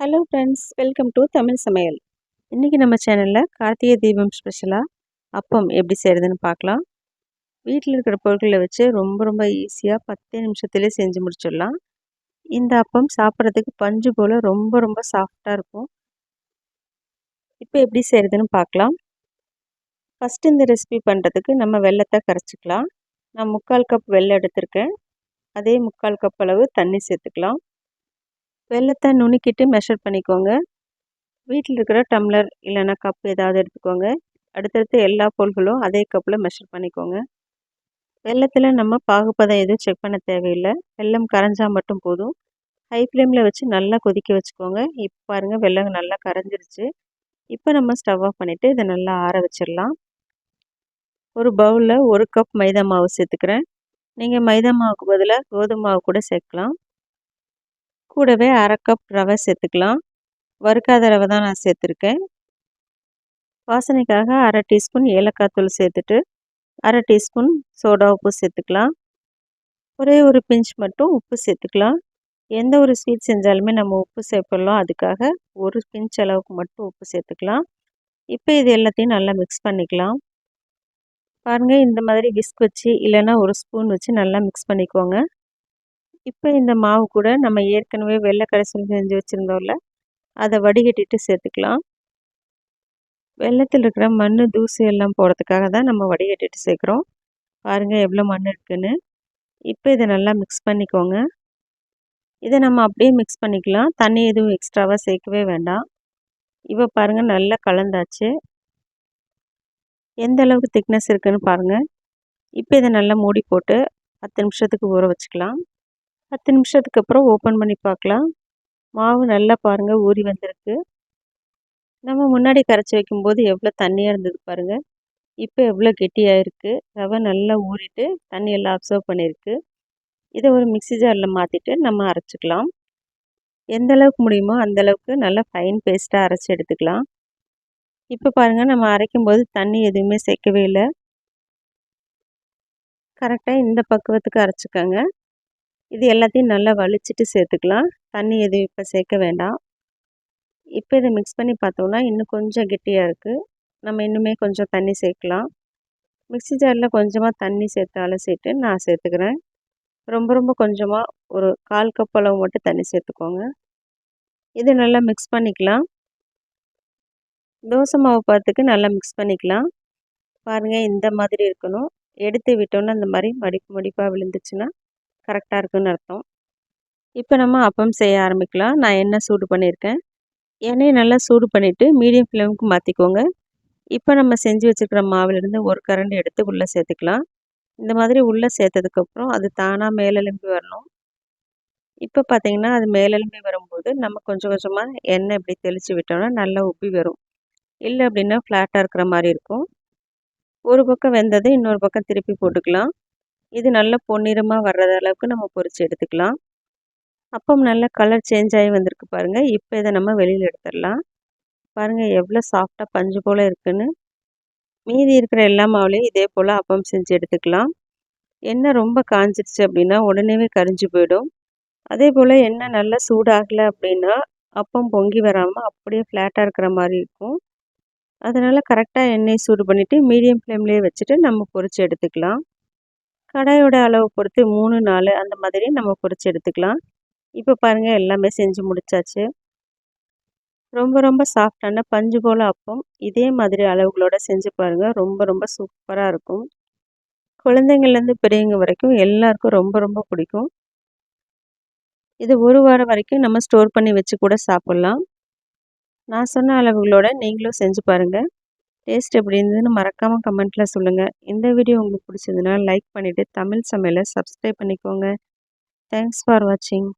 Hello friends welcome to Tamil சமையல் இன்றைக்கி நம்ம சேனலில் கார்த்திகை தீபம் ஸ்பெஷலாக அப்பம் எப்படி செய்கிறதுன்னு பார்க்கலாம். வீட்டில் இருக்கிற பொருட்களை வச்சு ரொம்ப ரொம்ப ஈஸியாக பத்து நிமிஷத்துலேயே செஞ்சு முடிச்சிடலாம். இந்த அப்பம் சாப்பிட்றதுக்கு பஞ்சு போல் ரொம்ப ரொம்ப சாஃப்டாக இருக்கும். இப்போ எப்படி செய்கிறதுன்னு பார்க்கலாம். ஃபஸ்ட்டு இந்த ரெசிபி பண்ணுறதுக்கு நம்ம வெள்ளத்தை கரைச்சிக்கலாம். நான் முக்கால் கப் வெள்ளை எடுத்திருக்கேன். அதே முக்கால் கப் அளவு தண்ணி சேர்த்துக்கலாம். வெள்ளத்தை நுணுக்கிட்டு மெஷர் பண்ணிக்கோங்க. வீட்டில் இருக்கிற டம்ளர் இல்லைன்னா கப் ஏதாவது எடுத்துக்கோங்க. அடுத்தடுத்து எல்லா பொருள்களும் அதே கப்பில் மெஷர் பண்ணிக்கோங்க. வெள்ளத்தில் நம்ம பாகுப்பதம் எதுவும் செக் பண்ண தேவையில்லை. வெள்ளம் கரைஞ்சால் மட்டும் போதும். ஹை ஃப்ளேமில் வச்சு நல்லா கொதிக்க வச்சுக்கோங்க. இப்போ பாருங்கள் வெள்ளம் நல்லா கரைஞ்சிருச்சு. இப்போ நம்ம ஸ்டவ் ஆஃப் பண்ணிவிட்டு இதை நல்லா ஆற வச்சிடலாம். ஒரு பவுலில் ஒரு கப் மைதா மாவு சேர்த்துக்கிறேன். நீங்கள் மைதா மாவுக்கு பதிலாக கோதுமை மாவு கூட சேர்க்கலாம். கூடவே அரை கப் ரவை சேர்த்துக்கலாம். வறுக்காத ரவை தான் நான் சேர்த்துருக்கேன். வாசனைக்காக அரை டீஸ்பூன் ஏலக்காய் தூள் சேர்த்துட்டு அரை டீஸ்பூன் சோடா உப்பு சேர்த்துக்கலாம். ஒரே ஒரு பிஞ்ச் மட்டும் உப்பு சேர்த்துக்கலாம். எந்த ஒரு ஸ்வீட் செஞ்சாலுமே நம்ம உப்பு சேர்ப்பிடலாம் அதுக்காக ஒரு பிஞ்ச் அளவுக்கு மட்டும் உப்பு சேர்த்துக்கலாம். இப்போ இது எல்லாத்தையும் நல்லா மிக்ஸ் பண்ணிக்கலாம். பாருங்கள் இந்த மாதிரி விஸ்க் வச்சு இல்லைன்னா ஒரு ஸ்பூன் வச்சு நல்லா மிக்ஸ் பண்ணிக்கோங்க. இப்போ இந்த மாவு கூட நம்ம ஏற்கனவே வெள்ளை கரைசல் செஞ்சு வச்சுருந்தோம்ல அதை வடிகட்டிட்டு சேர்த்துக்கலாம். வெள்ளத்தில் இருக்கிற மண் தூசி எல்லாம் போகிறதுக்காக தான் நம்ம வடிகட்டிட்டு சேர்க்குறோம். பாருங்கள் எவ்வளோ மண் இருக்குதுன்னு இப்போ இதை நல்லா மிக்ஸ் பண்ணிக்கோங்க. இதை நம்ம அப்படியே மிக்ஸ் பண்ணிக்கலாம். தண்ணி எதுவும் எக்ஸ்ட்ராவாக சேர்க்கவே வேண்டாம். இப்போ பாருங்கள் நல்லா கலந்தாச்சு. எந்த அளவுக்கு திக்னஸ் இருக்குதுன்னு பாருங்கள் இப்போ இதை நல்லா மூடி போட்டு பத்து நிமிஷத்துக்கு ஊற வச்சுக்கலாம். பத்து நிமிஷத்துக்கு அப்புறம் ஓப்பன் பண்ணி பார்க்கலாம். மாவு நல்லா பாருங்கள் ஊறி வந்திருக்கு. நம்ம முன்னாடி கரைச்சி வைக்கும்போது எவ்வளோ தண்ணியாக இருந்தது பாருங்கள் இப்போ எவ்வளோ கெட்டியாக இருக்குது ரவை நல்லா ஊறிட்டு தண்ணியெல்லாம் அப்சர்வ் பண்ணியிருக்கு. இதை ஒரு மிக்சி ஜாரில் மாற்றிட்டு நம்ம அரைச்சிக்கலாம். எந்த அளவுக்கு முடியுமோ அந்தளவுக்கு நல்லா ஃபைன் பேஸ்ட்டாக அரைச்சி எடுத்துக்கலாம். இப்போ பாருங்கள் நம்ம அரைக்கும் போது தண்ணி எதுவுமே சேர்க்கவே இல்லை. கரெக்டாக இந்த பக்குவத்துக்கு அரைச்சிக்கோங்க. இது எல்லாத்தையும் நல்லா வலிச்சிட்டு சேர்த்துக்கலாம். தண்ணி எதுவும் இப்போ சேர்க்க வேண்டாம். இப்போ இதை மிக்ஸ் பண்ணி பார்த்தோம்னா இன்னும் கொஞ்சம் கெட்டியாக இருக்குது நம்ம இன்னுமே கொஞ்சம் தண்ணி சேர்க்கலாம். மிக்ஸி ஜாரில் கொஞ்சமாக தண்ணி சேர்த்து அலசிட்டு நான் சேர்த்துக்கிறேன். ரொம்ப ரொம்ப கொஞ்சமாக ஒரு கால் கப் அளவு மட்டும் தண்ணி சேர்த்துக்கோங்க. இது நல்லா மிக்ஸ் பண்ணிக்கலாம். தோசை மாவு பார்த்துக்கு நல்லா மிக்ஸ் பண்ணிக்கலாம். பாருங்கள் இந்த மாதிரி இருக்கணும். எடுத்து விட்டோன்னா இந்த மாதிரி மடிப்பு மடிப்பாக விழுந்துச்சுன்னா கரெக்டாக இருக்குதுன்னு அர்த்தம். இப்போ நம்ம அப்பம் செய்ய ஆரம்பிக்கலாம். நான் எண்ணெய் சூடு பண்ணியிருக்கேன் எண்ணெயை நல்லா சூடு பண்ணிவிட்டு மீடியம் ஃப்ளேமுக்கு மாற்றிக்கோங்க இப்போ நம்ம செஞ்சு வச்சுருக்கிற மாவிலிருந்து ஒரு கரண்டி எடுத்து உள்ளே சேர்த்துக்கலாம். இந்த மாதிரி உள்ளே சேர்த்ததுக்கப்புறம் அது தானாக மேலெலும்பி வரணும். இப்போ பார்த்திங்கன்னா அது மேலெலும்பி வரும்போது நம்ம கொஞ்சம் கொஞ்சமாக எண்ணெய் இப்படி தெளித்து விட்டோம்னா நல்லா உப்பி வரும். இல்லை அப்படின்னா ஃப்ளாட்டாக இருக்கிற மாதிரி இருக்கும். ஒரு பக்கம் வெந்தது இன்னொரு பக்கம் திருப்பி போட்டுக்கலாம். இது நல்ல பொன்னிறமாக வர்றது அளவுக்கு நம்ம பொறிச்சு எடுத்துக்கலாம். அப்பம் நல்ல கலர் சேஞ்ச் ஆகி வந்திருக்கு பாருங்கள் இப்போ இதை நம்ம வெளியில் எடுத்துடலாம். பாருங்கள் எவ்வளோ சாஃப்டாக பஞ்சு போல் இருக்குன்னு. மீதி இருக்கிற எல்லா மாவுலேயும் இதே போல் அப்பம் செஞ்சு எடுத்துக்கலாம். எண்ணெய் ரொம்ப காஞ்சிடுச்சு அப்படின்னா உடனேவே கரிஞ்சு போயிடும். அதே போல் எண்ணெய் நல்லா சூடாகலை அப்படின்னா அப்பம் பொங்கி வராமல் அப்படியே ஃப்ளாட்டாக இருக்கிற மாதிரி இருக்கும். அதனால் கரெக்டாக எண்ணெய் சூடு பண்ணிவிட்டு மீடியம் ஃப்ளேம்லேயே வச்சுட்டு நம்ம பொறிச்சு எடுத்துக்கலாம். கடாயோட அளவு பொறுத்து மூணு நாலு அந்த மாதிரி நம்ம பொறிச்சு எடுத்துக்கலாம். இப்போ பாருங்கள் எல்லாமே செஞ்சு முடிச்சாச்சு. ரொம்ப ரொம்ப சாஃப்டான பஞ்சு போல் அப்பம். இதே மாதிரி அளவுகளோடு செஞ்சு பாருங்கள் ரொம்ப ரொம்ப சூப்பராக இருக்கும். குழந்தைங்கள்லேருந்து பெரியவங்க வரைக்கும் எல்லாருக்கும் ரொம்ப ரொம்ப பிடிக்கும். இது ஒரு வாரம் வரைக்கும் நம்ம ஸ்டோர் பண்ணி வச்சு கூட சாப்பிட்லாம். நான் சொன்ன அளவுகளோட நீங்களும் செஞ்சு பாருங்கள் டேஸ்ட் எப்படி இருந்ததுன்னு மறக்காமல் கமெண்ட்டில் சொல்லுங்கள் இந்த வீடியோ உங்களுக்கு பிடிச்சதுன்னா லைக் பண்ணிவிட்டு தமிழ் சமையலை சப்ஸ்கிரைப் பண்ணிக்கோங்க. தேங்க்ஸ் ஃபார் வாட்சிங்